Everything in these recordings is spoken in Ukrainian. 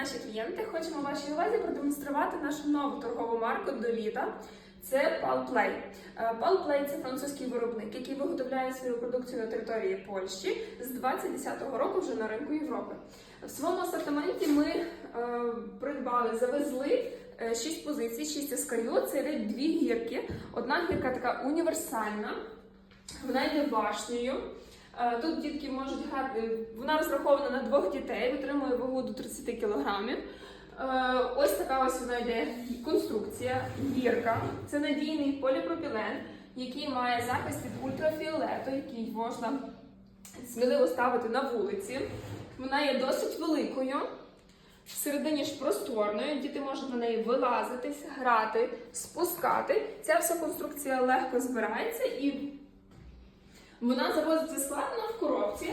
наші клієнти, хочемо вашій увазі продемонструвати нашу нову торгову марку до літа. Це Palplay. Е, Palplay – це французький виробник, який виготовляє свою продукцію на території Польщі з 2010 року вже на ринку Європи. В своєму асортименті ми е, придбали, завезли 6 позицій, 6 SKU. Це йде дві гірки. Одна гірка така універсальна, вона йде башнею. Е, Тут дітки можуть грати. Вона розрахована на двох дітей, витримує вагу до 30 кілограмів. Е, Ось така ось вона йде конструкція, гірка. Це надійний поліпропілен, який має захист від ультрафіолету, який можна сміливо ставити на вулиці. Вона є досить великою. Всередині ж просторною, діти можуть на неї вилазитись, грати, спускати. Ця вся конструкція легко збирається і вона завозиться складно в коробці.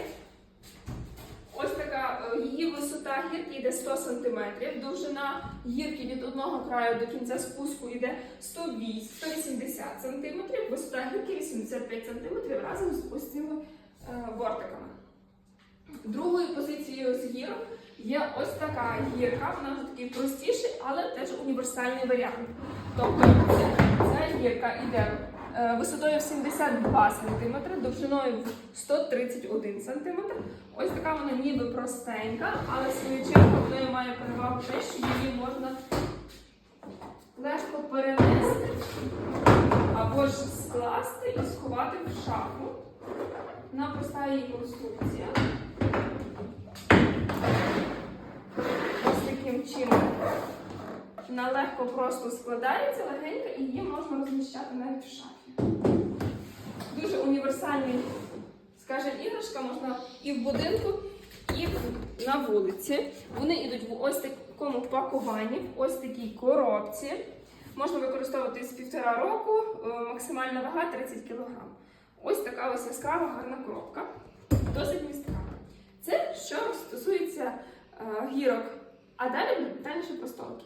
Ось така е, її висота гірки йде 100 см, довжина гірки від одного краю до кінця спуску йде 108, 180 см, висота гірки 85 см разом з ось цими е, бортиками. Другою позицією з гірок є ось така гірка, вона вже такий простіший, але теж універсальний варіант. Тобто ця, гірка йде висотою в 72 см, довжиною в 131 см. Ось така вона ніби простенька, але свою чергу в має перевагу те, що її можна легко перенести або ж скласти і сховати в шафу. Вона проста її конструкція. Ось таким чином. Вона легко просто складається, легенька, і її можна розміщати навіть в шафі. Дуже універсальний, скажімо, іграшка можна і в будинку, і на вулиці. Вони йдуть в ось такому пакуванні, в ось такій коробці. Можна використовувати з півтора року, е, максимальна вага 30 кг. Ось така ось яскрава гарна коробка. Досить містка. Це що стосується е, гірок. А далі детальніше про столки.